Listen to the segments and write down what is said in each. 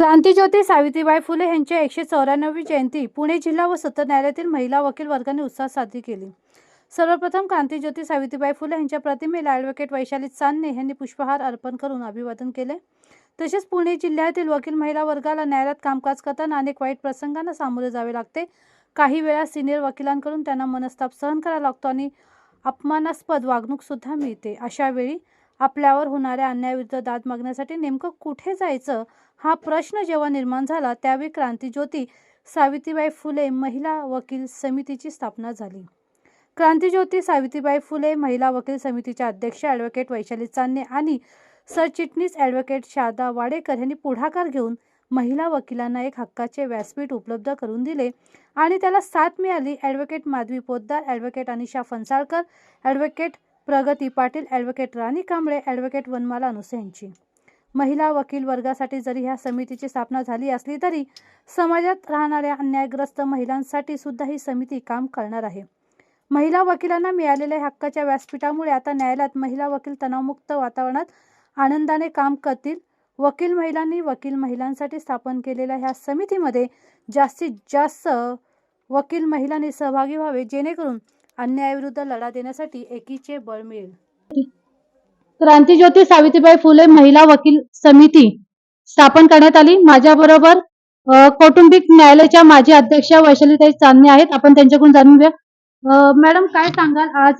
क्रांतीज्योती सावित्रीबाई फुले यांची एकशे चौऱ्याण्णवी जयंती पुणे जिल्हा व सत्र न्यायालयातील महिला वकील वर्गाने उत्साहात साजरी केली. सर्वप्रथम क्रांतीज्योती सावित्रीबाई फुले यांच्या प्रतिमेला ॲडव्होकेट वैशाली चांदणे यांनी पुष्पहार अर्पण करून अभिवादन केले. तसेच पुणे जिल्ह्यातील वकील महिला वर्गाला न्यायालयात कामकाज करताना अनेक वाईट प्रसंगांना सामोरे जावे लागते. काही वेळा सिनियर वकिलांकडून त्यांना मनस्ताप सहन करावा लागतो आणि अपमानास्पद वागणूक सुद्धा मिळते. अशावेळी आपल्यावर होणाऱ्या अन्यायाविरुद्ध दाद मागण्यासाठी नेमकं कुठे जायचं? हा प्रश्न जेव्हा निर्माण झाला त्यावेळी क्रांतीज्योती सावित्रीबाई फुले महिला वकील समितीची स्थापना झाली. क्रांतीज्योती सावित्रीबाई फुले महिला वकील समितीच्या अध्यक्ष ॲडव्होकेट वैशाली चांदणे आणि सरचिटणीस ॲडव्होकेट शारदा वाडेकर यांनी पुढाकार घेऊन महिला वकिलांना एक हक्काचे व्यासपीठ उपलब्ध करून दिले आणि त्याला साथ मिळाली. Advocate Madhavi Poddar advocate Anisha Phansalkar advocate Pragati Patil advocate Rani Kamble advocate Vanmala Anuse यांची. महिला वकील वर्गासाठी जरी ह्या समितीची स्थापना झाली असली तरी समाजात राहणाऱ्या अन्यायग्रस्त महिलांसाठी सुद्धा ही समिती काम करणार आहे. महिला वकिलांना मिळालेल्या हक्काच्या व्यासपीठामुळे आता न्यायालयात महिला वकील तणावमुक्त वातावरणात आनंदाने काम करतील. वकील महिलांनी वकील महिलांसाठी स्थापन केलेल्या ह्या समितीमध्ये जास्तीत जास्त वकील महिलांनी सहभागी व्हावे जेणेकरून अन्यायाविरुद्ध लढा देण्यासाठी एकीचे बळ मिळेल. क्रांतीज्योती सावित्रीबाई फुले महिला वकील समिती स्थापन करण्यात आली. माझ्याबरोबर कौटुंबिक न्यायालयाच्या माजी अध्यक्षा वैशालीताई चांदणे आहेत. आपण त्यांच्याकडून जाणून घेऊया. अ, मॅडम काय सांगाल आज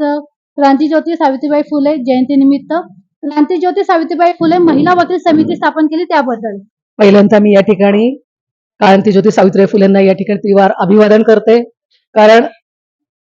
क्रांतीज्योती सावित्रीबाई फुले जयंतीनिमित्त? क्रांतीज्योती सावित्रीबाई फुले महिला वकील समिती स्थापन केली त्याबद्दल. पहिल्यांदा मी या ठिकाणी क्रांतीज्योती सावित्रीबाई फुलेंना या ठिकाणी त्रिवार अभिवादन करते. कारण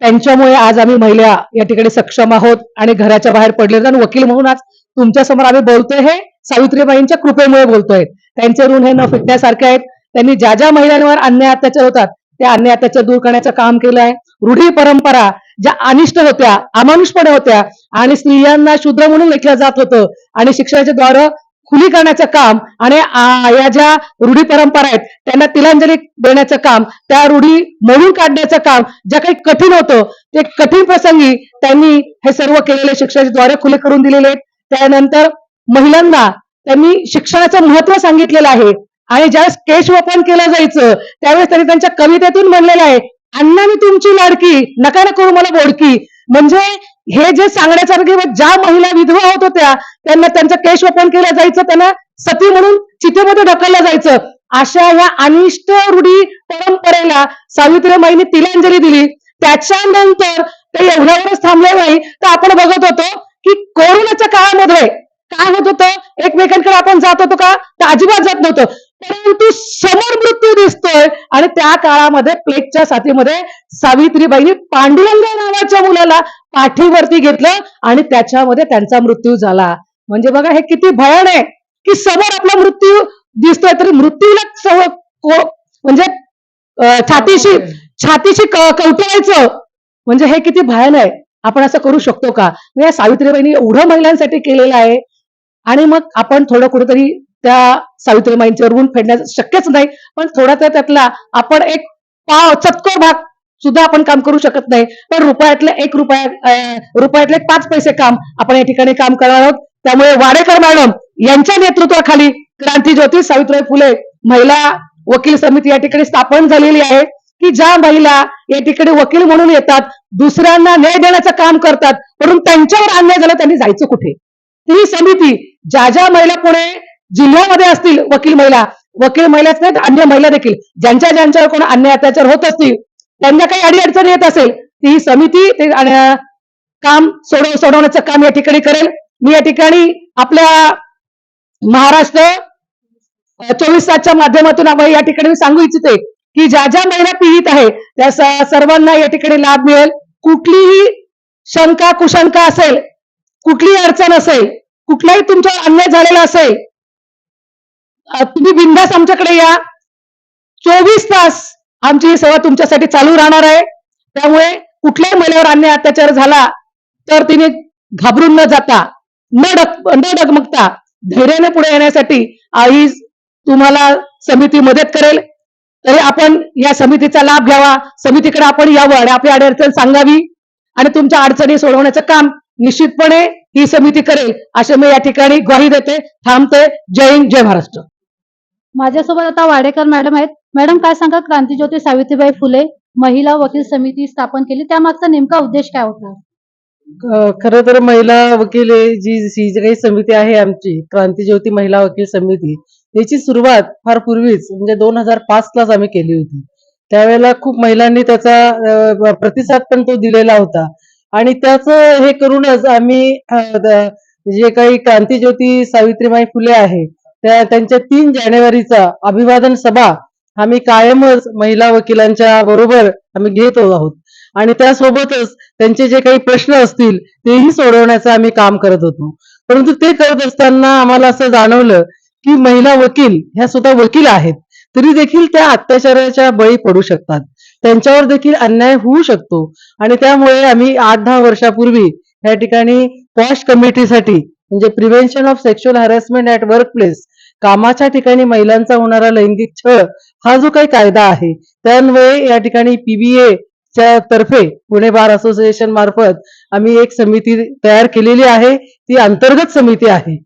त्यांच्यामुळे आज आम्ही महिला या ठिकाणी सक्षम आहोत आणि घराच्या बाहेर पडले आणि वकील म्हणून आज तुमच्यासमोर आम्ही बोलतोय हे सावित्रीबाईंच्या कृपेमुळे बोलतोय. त्यांचे ऋण हे न फिटण्यासारखे आहेत. त्यांनी ज्या ज्या महिलांवर अन्याय अत्याचार होतात त्या अन्याय अत्याचार दूर करण्याचं काम केलं आहे. रूढी परंपरा ज्या अनिष्ट होत्या अमानुषपणे होत्या आणि स्त्रियांना शूद्र म्हणून लेखलं जात होतं. आणि शिक्षणाच्या द्वारे खुली करण्याचं काम आणि आ, या ज्या रूढी परंपरा आहेत त्यांना तिलांजली देण्याचं काम त्या रूढी मोडून काढण्याचं काम ज्या काही कठीण होतं ते कठीण प्रसंगी त्यांनी हे सर्व केलेले शिक्षणाच्या द्वारे खुले करून दिलेले आहेत. त्यानंतर महिलांना त्यांनी शिक्षणाचं महत्त्व सांगितलेलं आहे आणि ज्यावेळेस केश वपन केलं जायचं त्यावेळेस त्यांनी त्यांच्या कवितेतून म्हणलेलं आहे अण्णा मी तुमची लाडकी नका ना करू मला बोडकी. म्हणजे हे जे सांगण्यासारखे व ज्या महिला विधवा होत होत्या त्यांना त्यांचं केश वपन केलं जायचं त्यांना सती म्हणून चितेमध्ये ढकललं जायचं. अशा या अनिष्ट रूढी परंपरेला सावित्रीबाईंनी तिलांजली दिली. त्याच्यानंतर ते एवढ्यावरच थांबले नाही तर आपण बघत होतो की कोरोनाच्या काळामध्ये काय होत होतं? एकमेकांकडे आपण जात होतो का? तर अजिबात जात नव्हतं. परंतु समोर मृत्यू दिसतोय आणि त्या काळामध्ये प्लेगच्या साथीमध्ये सावित्रीबाईंनी पांडुरंग नावाच्या मुलाला पाठीवरती घेतलं आणि त्याच्यामध्ये त्यांचा मृत्यू झाला. म्हणजे बघा हे किती भयान आहे की समोर आपला मृत्यू दिसतोय तरी मृत्यूला म्हणजे छातीशी छातीशी क- कवटाळायचं म्हणजे हे किती भयान आहे. आपण असं करू शकतो का? या सावित्रीबाईंनी एवढं महिलांसाठी केलेलं आहे. आणि मग आपण थोडं कुठेतरी त्या सावित्रीबाईंचे ऋण फेडण्या शक्यच नाही. पण थोडा तर त्यातला आपण एक पाव चतकोर भाग सुद्धा आपण काम करू शकत नाही. पण रुपयातले एक रुपया रुपयातले पाच पैसे काम आपण या ठिकाणी काम करणार आहोत. त्यामुळे वाडेकर मॅडम यांच्या नेतृत्वाखाली क्रांती ज्योती सावित्रीबाई फुले महिला वकील समिती या ठिकाणी स्थापन झालेली आहे की ज्या महिला या ठिकाणी वकील म्हणून येतात दुसऱ्यांना न्याय देण्याचं काम करतात परंतु त्यांच्यावर अन्याय झाला त्यांनी जायचं कुठे? ती समिती ज्या ज्या महिला पुणे जिल्ह्यामध्ये असतील वकील महिला वकील महिलाच नाहीत अन्य महिला देखील. ज्यांच्या ज्यांच्यावर कोण अन्याय अत्याचार होत असतील त्यांना काही अडीअडचण येत असेल ती समिती ते काम सोडव सोडवण्याचं काम या ठिकाणी करेल. मी या ठिकाणी आपल्या महाराष्ट्र चोवीस तासच्या माध्यमातून आपण या ठिकाणी मी सांगू इच्छिते की ज्या ज्या महिला पीडित आहे त्या सर्वांना या ठिकाणी लाभ मिळेल. कुठलीही शंका कुशंका असेल कुठलीही अडचण असेल कुठलाही तुमच्यावर अन्याय झालेला असेल तुम्ही बिंदास आमच्याकडे या. चोवीस तास आमची ही सेवा तुमच्यासाठी चालू राहणार आहे. त्यामुळे कुठल्याही महिलेवर अन्याय अत्याचार झाला तर तिने घाबरून न जाता न डग न डगमगता धैर्याने पुढे येण्यासाठी आई तुम्हाला समिती मदत करेल. तरी आपण या समितीचा लाभ घ्यावा. समितीकडे आपण यावं आणि आपली अडचण सांगावी आणि तुमच्या अडचणी सोडवण्याचं काम निश्चितपणे ही समिती करेल. असे मी या ठिकाणी ग्वाही देते. थांबते. जय हिंद जय महाराष्ट्र. माझ्यासोबत आता वाडेकर मॅडम आहेत. मॅडम काय सांगा? क्रांतीज्योती सावित्रीबाई फुले महिला वकील समिती स्थापन केली. त्यामागचा नेमका उद्देश काय होता? खर तर महिला वकील जी जी काही समिती आहे आमची क्रांतीज्योती महिला वकील समिती याची सुरुवात फार पूर्वीच म्हणजे दोन हजार पाच लाच आम्ही केली होती. त्यावेळेला खूप महिलांनी त्याचा प्रतिसाद पण तो दिलेला होता. आणि त्याचं हे करूनच आम्ही जे काही क्रांतीज्योती सावित्रीबाई फुले आहे त्यांच्या तीन जानेवारीचा अभिवादन सभा आम्ही कायमच महिला वकिलांच्या बरोबर आम्ही घेत आहोत. आणि त्यासोबतच त्यांचे जे काही प्रश्न असतील तेही सोडवण्याचं आम्ही काम करत होतो. परंतु ते करत असताना आम्हाला असं जाणवलं की महिला वकील ह्या स्वतः वकील आहेत. तरी देखील त्या अत्याचाराच्या बळी पडू शकतात. त्यांच्यावर देखील अन्याय होऊ शकतो. आणि त्यामुळे आम्ही आठ दहा वर्षापूर्वी या ठिकाणी पॉश कमिटीसाठी म्हणजे prevention of sexual harassment at work place कामाच्या ठिकाणी महिलांचा होणारा लैंगिक छळ हा जो काही कायदा आहे त्यान्वये या ठिकाणी पीबीए च्या तर्फे पुणे बार असोसिएशन मार्फत आम्ही एक समिती तयार केलेली आहे. ती अंतर्गत समिती आहे.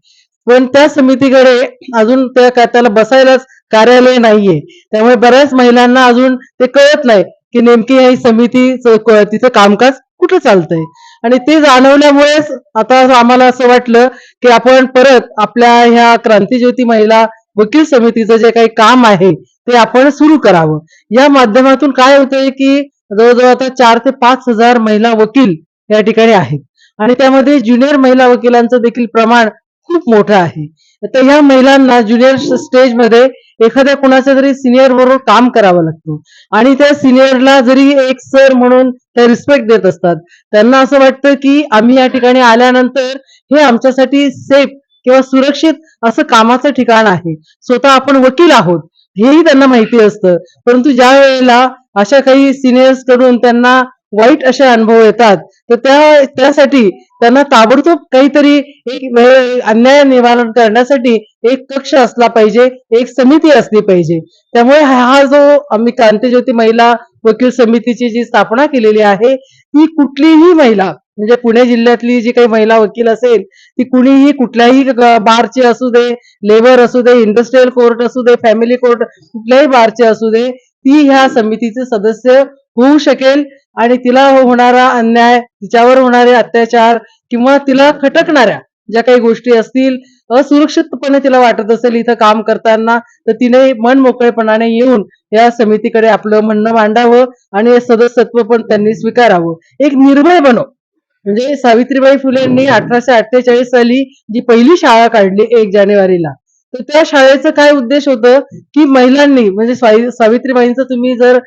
पण त्या समितीकडे अजून त्या त्याला बसायलाच कार्यालय नाहीये. त्यामुळे बऱ्याच महिलांना अजून ते कळत नाही की नेमकी ही समिती तिचं कामकाज कुठं चालतंय. आणि ते जाणवल्यामुळेच आता आम्हाला असं वाटलं की आपण परत आपल्या ह्या क्रांतीज्योती महिला वकील समितीचं जे काही काम आहे ते आपण सुरू करावं. या माध्यमातून काय होतंय की जवळजवळ आता चार ते पाच हजार महिला वकील या ठिकाणी आहेत. आणि त्यामध्ये ज्युनियर महिला वकिलांचं देखील प्रमाण खूप मोठं आहे. तर ह्या महिलांना ज्युनियर स्टेजमध्ये एखाद्या कुणाच्या तरी सिनियर बरोबर काम करावं लागतं. आणि त्या सिनियरला जरी एक सर म्हणून त्या रिस्पेक्ट देत असतात त्यांना असं वाटतं की आम्ही या ठिकाणी आल्यानंतर हे आमच्यासाठी सेफ किंवा सुरक्षित असं कामाचं ठिकाण आहे. स्वतः आपण वकील आहोत हेही त्यांना माहिती असतं. परंतु ज्या वेळेला अशा काही सिनियर्सकडून त्यांना वाईट असे अनुभव येतात. तर त्या त्यासाठी त्यांना ताबडतोब काहीतरी एक अन्याय निवारण करण्यासाठी एक कक्ष असला पाहिजे एक समिती असली पाहिजे. त्यामुळे हा जो आम्ही क्रांतीज्योती महिला वकील समितीची जी स्थापना केलेली आहे ती कुठलीही महिला म्हणजे पुणे जिल्ह्यातली जी काही महिला वकील असेल ती कुणीही कुठल्याही ग- बारची असू दे लेबर असू दे इंडस्ट्रीयल कोर्ट असू दे फॅमिली कोर्ट कुठल्याही बारचे असू दे ती ह्या समितीचे सदस्य होऊ शकेल आणि तिला होणारा अन्याय तिच्यावर होणारे अत्याचार किंवा तिला खटकणाऱ्या ज्या काही गोष्टी असतील असुरक्षितपणे तिला वाटत असेल इथं काम करताना तर तिने मन मोकळेपणाने येऊन या समितीकडे आपलं म्हणणं मांडावं आणि सदस्यत्व पण त्यांनी स्वीकारावं. एक निर्भय बनव म्हणजे सावित्रीबाई फुलेंनी अठराशे अठ्ठेचाळीस साली जी पहिली शाळा काढली एक जानेवारीला तर त्या शाळेचं काय उद्देश होतं की महिलांनी म्हणजे सावित्रीबाईंचं तुम्ही जर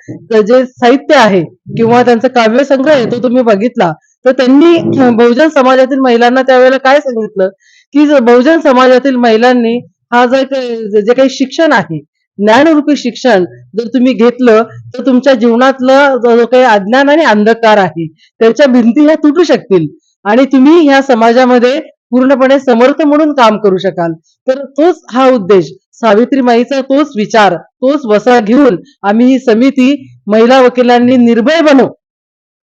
जे साहित्य आहे किंवा त्यांचा काव्यसंग्रह आहे तो तुम्ही बघितला तर त्यांनी बहुजन समाजातील महिलांना त्यावेळेला काय सांगितलं? की बहुजन समाजातील महिलांनी हा जर जे काही शिक्षण आहे ज्ञानरूपी शिक्षण जर तुम्ही घेतलं तर तुमच्या जीवनातलं जो काही अज्ञान आणि अंधकार आहे त्याच्या भिंती ह्या तुटू शकतील. आणि तुम्ही ह्या समाजामध्ये पूर्णपणे समर्थ म्हणून काम करू शकाल. तर तोच हा उद्देश. सावित्रीमाईचा तोच विचार तोच वसा घेऊन आम्ही ही समिती महिला वकिलांनी निर्भय बनव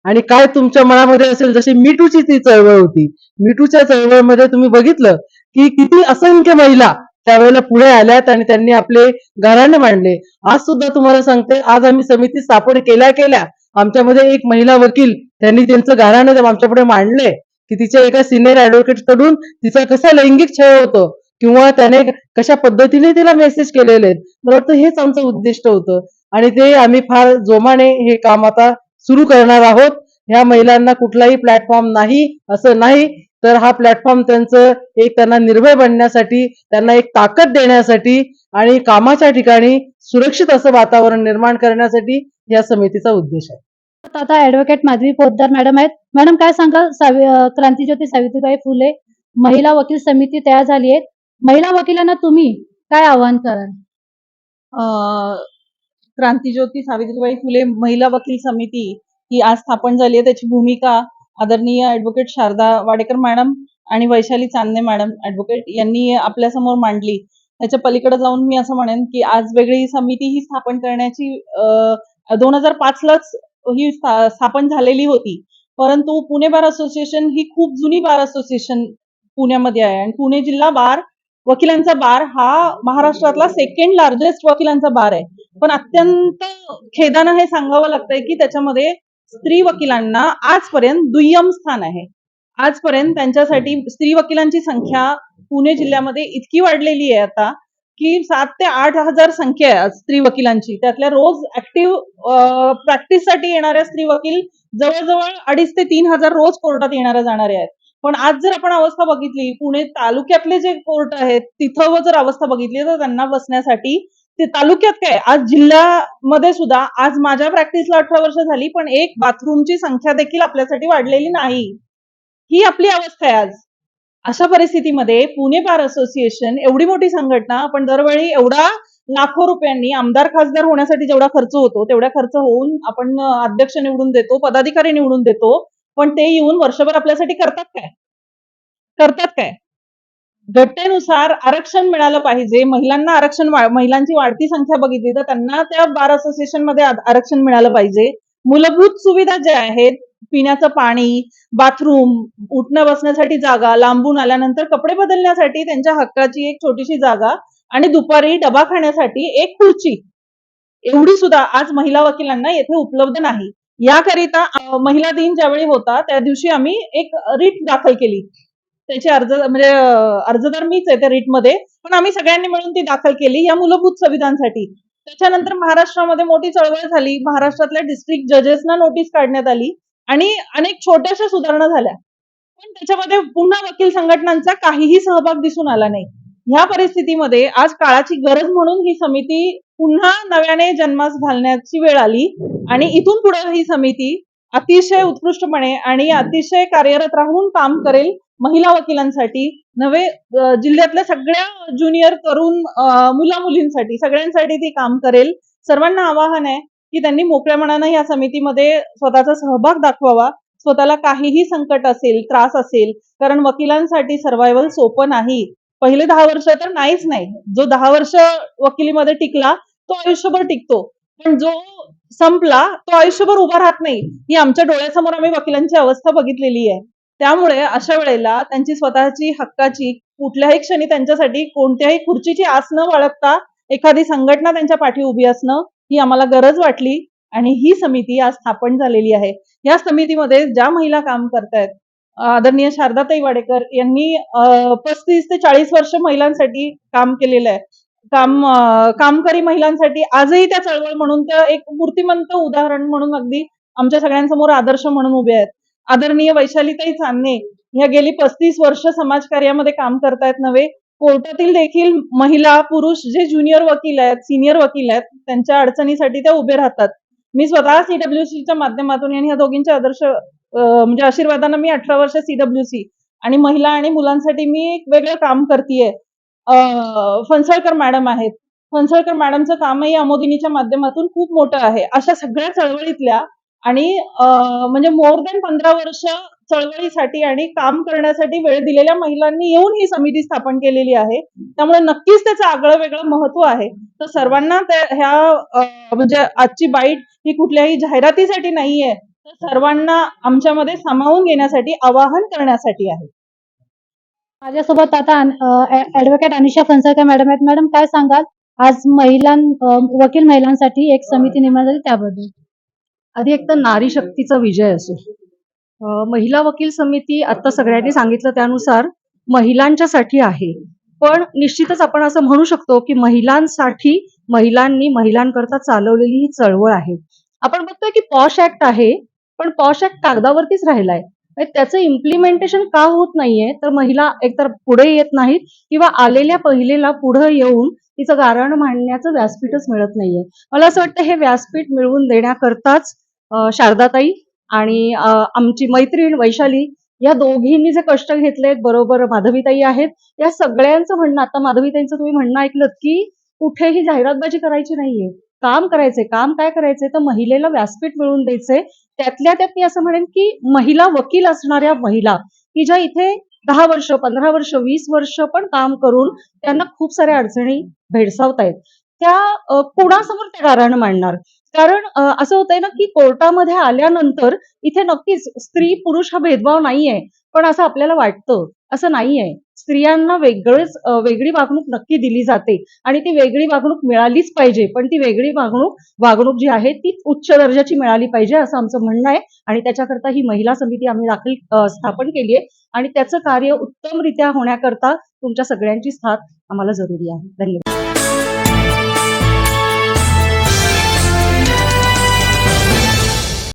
आणि काय तुमच्या मनामध्ये असेल जशी मीटूची ती चळवळ होती. मीटूच्या चळवळमध्ये तुम्ही बघितलं की किती असंख्य महिला त्यावेळेला पुढे आल्यात आणि त्यांनी आपले घराणे मांडले. आज सुद्धा तुम्हाला सांगते आज आम्ही समिती स्थापन केल्या केल्या आमच्यामध्ये एक महिला वकील त्यांनी त्यांचं घराणं आमच्या पुढे मांडले की तिच्या एका सिनियर ऍडव्होकेटकडून तिचा कसा लैंगिक छळ होतो किंवा त्याने कशा पद्धतीने तिला मेसेज केलेले आहेत. मला वाटतं हेच आमचं उद्दिष्ट होतं. आणि ते आम्ही फार जोमाने हे काम आता सुरू करणार आहोत. ह्या महिलांना कुठलाही प्लॅटफॉर्म नाही असं नाही. तर हा प्लॅटफॉर्म त्यांचं एक त्यांना निर्भय बनण्यासाठी त्यांना एक ताकद देण्यासाठी आणि कामाच्या ठिकाणी सुरक्षित असं वातावरण निर्माण करण्यासाठी या समितीचा उद्देश आहे. आता ऍडव्होकेट माधवी पोद्दार मॅडम आहेत. मॅडम काय सांगाल? सावि क्रांतीज्योती सावित्रीबाई फुले महिला वकील समिती तयार झाली आहे. महिला वकिलांना तुम्ही काय आवाहन कराल? क्रांतीज्योती सावित्रीबाई फुले महिला वकील समिती ही आज स्थापन झाली आहे. त्याची भूमिका आदरणीय ऍडव्होकेट शारदा वाडेकर मॅडम आणि वैशाली चांदणे मॅडम ऍडव्होकेट यांनी आपल्यासमोर मांडली. त्याच्या पलीकडे जाऊन मी असं म्हणेन की आज वेगळी समिती ही स्थापन करण्याची दोन हजार पाच लाच ही स्थापन झालेली होती. परंतु पुणे बार असोसिएशन ही खूप जुनी बार असोसिएशन पुण्यामध्ये आहे आणि पुणे जिल्हा बार वकिलांचा बार हा महाराष्ट्रातला सेकंड लार्जेस्ट वकिलांचा बार आहे. पण अत्यंत खेदानं हे सांगावं लागतंय की त्याच्यामध्ये स्त्री वकिलांना आजपर्यंत दुय्यम स्थान आहे. आजपर्यंत त्यांच्यासाठी स्त्री वकिलांची संख्या पुणे जिल्ह्यामध्ये इतकी वाढलेली आहे आता की सात ते आठ हजार संख्या आहे आज स्त्री वकिलांची त्यातल्या रोज ऍक्टिव्ह प्रॅक्टिससाठी येणाऱ्या स्त्री वकील जवळजवळ अडीच ते तीन हजार रोज कोर्टात येणाऱ्या जाणारे आहेत. पण आज जर आपण अवस्था बघितली पुणे तालुक्यातले जे कोर्ट आहेत तिथं जर अवस्था बघितली तर त्यांना बसण्यासाठी ते तालुक्यात काय आज जिल्ह्यामध्ये सुद्धा आज माझ्या प्रॅक्टिसला अठरा वर्ष झाली पण एक बाथरूमची संख्या देखील आपल्यासाठी वाढलेली नाही. ही आपली अवस्था आहे आज. अशा परिस्थितीमध्ये पुणे बार असोसिएशन एवढी मोठी संघटना आपण दरवेळी एवढा लाखो रुपयांनी आमदार खासदार होण्यासाठी जेवढा खर्च होतो तेवढा खर्च होऊन आपण अध्यक्ष निवडून देतो पदाधिकारी निवडून देतो. पण ते येऊन वर्षभर आपल्यासाठी करतात काय? करतात काय? घटनेनुसार आरक्षण मिळालं पाहिजे. महिलांना आरक्षण वा- महिलांची वाढती संख्या बघितली तर त्यांना त्या बार असोसिएशनमध्ये आरक्षण मिळालं पाहिजे. मूलभूत सुविधा ज्या आहेत पिण्याचं पाणी बाथरूम उठणं बसण्यासाठी जागा लांबून आल्यानंतर कपडे बदलण्यासाठी त्यांच्या हक्काची एक छोटीशी जागा आणि दुपारी डबा खाण्यासाठी एक खुर्ची. एवढी सुद्धा आज महिला वकिलांना येथे उपलब्ध नाही. याकरिता महिला दिन ज्यावेळी होता त्या दिवशी आम्ही एक रीट दाखल केली. त्याचे अर्ज म्हणजे अर्जदार मीच आहे त्या रीटमध्ये पण आम्ही सगळ्यांनी मिळून ती दाखल केली या मूलभूत सुविधांसाठी. त्याच्यानंतर महाराष्ट्रामध्ये मोठी चळवळ झाली. महाराष्ट्रातल्या डिस्ट्रिक्ट जजेसना नोटीस काढण्यात आली. आणि अनेक छोट्याशा सुधारणा झाल्या. पण त्याच्यामध्ये पुन्हा वकील संघटनांचा काहीही सहभाग दिसून आला नाही. ह्या परिस्थितीमध्ये आज काळाची गरज म्हणून ही समिती पुन्हा नव्याने जन्मास घालण्याची वेळ आली आणि इथून पुढे ही समिती अतिशय उत्कृष्टपणे आणि अतिशय कार्यरत राहून काम करेल महिला वकिलांसाठी नवे जिल्ह्यातल्या सगळ्या ज्युनियर तरुण मुला मुलींसाठी सगळ्यांसाठी ती काम करेल. सर्वांना आवाहन आहे की त्यांनी मोकळ्या मनानं या समितीमध्ये स्वतःचा सहभाग दाखवावा स्वतःला काहीही संकट असेल त्रास असेल कारण वकिलांसाठी सर्वायवल सोपं नाही. पहिले दहा वर्ष तर नाहीच नाही. जो दहा वर्ष वकिलीमध्ये टिकला तो आयुष्यभर टिकतो. पण जो संपला तो आयुष्यभर उभा राहत नाही. ही आमच्या डोळ्यासमोर आम्ही वकिलांची अवस्था बघितलेली आहे. त्यामुळे अशा वेळेला त्यांची स्वतःची हक्काची कुठल्याही क्षणी त्यांच्यासाठी कोणत्याही खुर्चीची आस न बाळगता एखादी संघटना त्यांच्या पाठी उभी असणं ही आम्हाला गरज वाटली आणि ही समिती आज स्थापन झालेली आहे. या समितीमध्ये ज्या महिला काम करतायत आदरणीय शारदाताई वाडेकर यांनी पस्तीस ते चाळीस वर्ष महिलांसाठी काम केलेलं आहे. काम कामकरी महिलांसाठी आजही त्या चळवळ म्हणून त्या एक मूर्तिमंत उदाहरण म्हणून अगदी आमच्या सगळ्यांसमोर आदर्श म्हणून उभे आहेत. आदरणीय वैशालीताई चांदणे ह्या गेली पस्तीस वर्ष समाजकार्यामध्ये काम करतायत नव्हे कोर्टातील देखील महिला पुरुष जे ज्युनियर वकील आहेत सिनियर वकील आहेत त्यांच्या अडचणीसाठी त्या उभे राहतात. मी स्वतः सीडब्ल्यूसीच्या माध्यमातून आणि ह्या दोघींच्या आदर्श म्हणजे आशीर्वादानं मी अठरा वर्ष सीडब्ल्यूसी आणि महिला आणि मुलांसाठी मी एक वेगळं काम करतेय. फणसळकर मॅडम आहेत. फणसळकर मॅडमचं कामही अमोदिनीच्या माध्यमातून खूप मोठं आहे. अशा सगळ्या चळवळीतल्या आणि म्हणजे मोर दॅन पंधरा वर्ष चळवळीसाठी आणि काम करण्यासाठी वेळ दिलेल्या महिलांनी येऊन ही समिती स्थापन केलेली आहे. त्यामुळे नक्कीच त्याचं आगळं वेगळं महत्त्व आहे. तर सर्वांना त्या- ह्या म्हणजे आजची बाईट ही कुठल्याही जाहिरातीसाठी नाहीये. तर सर्वांना आमच्यामध्ये सामावून घेण्यासाठी आवाहन करण्यासाठी आहे. माझ्यासोबत आता ऍडव्होकेट अनिशा फणसळकर मॅडम आहेत. मॅडम काय सांगाल? आज महिलां वकील महिलांसाठी एक समिती निर्माण झाली त्याबद्दल. आधी एक तर नारी शक्तीचा विजय असो. महिला वकील समिती आता सगळ्यांनी सांगितलं त्यानुसार महिलांच्यासाठी आहे. पण निश्चितच आपण असं म्हणू शकतो की महिलांसाठी महिलांनी महिलांकरता चालवलेली ही चळवळ आहे. आपण बघतोय की पॉश ऍक्ट आहे पण पॉश ऍक्ट कागदावरतीच राहिलाय. म्हणजे त्याचं इम्प्लिमेंटेशन का होत नाहीये? तर महिला एकतर पुढे येत नाहीत किंवा आलेल्या पहिलेला पुढे येऊन तिचं गारण मांडण्याचं व्यासपीठच मिळत नाहीये. मला असं वाटतं हे व्यासपीठ मिळवून देण्याकरताच शारदाताई आणि आमची मैत्रीण वैशाली या दोघींनी जे कष्ट घेतलेत बरोबर माधवीताई आहेत या सगळ्यांचं म्हणणं आता माधवीताईंचं तुम्ही म्हणणं ऐकलं की कुठेही जाहिरातबाजी करायची नाहीये. काम करायचंय काम काय करायचंय? तर महिलेला व्यासपीठ मिळवून द्यायचे त्यातल्या त्यात मी असं म्हणेन की महिला वकील असणाऱ्या महिला की ज्या इथे दहा वर्ष पंधरा वर्ष वीस वर्ष पण काम करून त्यांना खूप साऱ्या अडचणी भेडसावतायत. त्या कोणासमोर ते कारण मांडणार? कारण अ, असं होतंय ना की कोर्टामध्ये आल्यानंतर इथे नक्कीच स्त्री पुरुष हा भेदभाव नाहीये पण असं आपल्याला वाटतं असं नाहीये. स्त्रियांना वेगळंच अ, वेगळी वागणूक नक्की दिली जाते आणि ती वेगळी वागणूक मिळालीच पाहिजे पण ती वेगळी वागणूक वागणूक जी आहे ती उच्च दर्जाची मिळाली पाहिजे असं आमचं म्हणणं आहे आणि त्याच्याकरता ही महिला समिती आम्ही दाखल अ, स्थापन केली आहे आणि त्याचं कार्य उत्तमरित्या होण्याकरता तुमच्या सगळ्यांची साथ आम्हाला जरुरी आहे. धन्यवाद.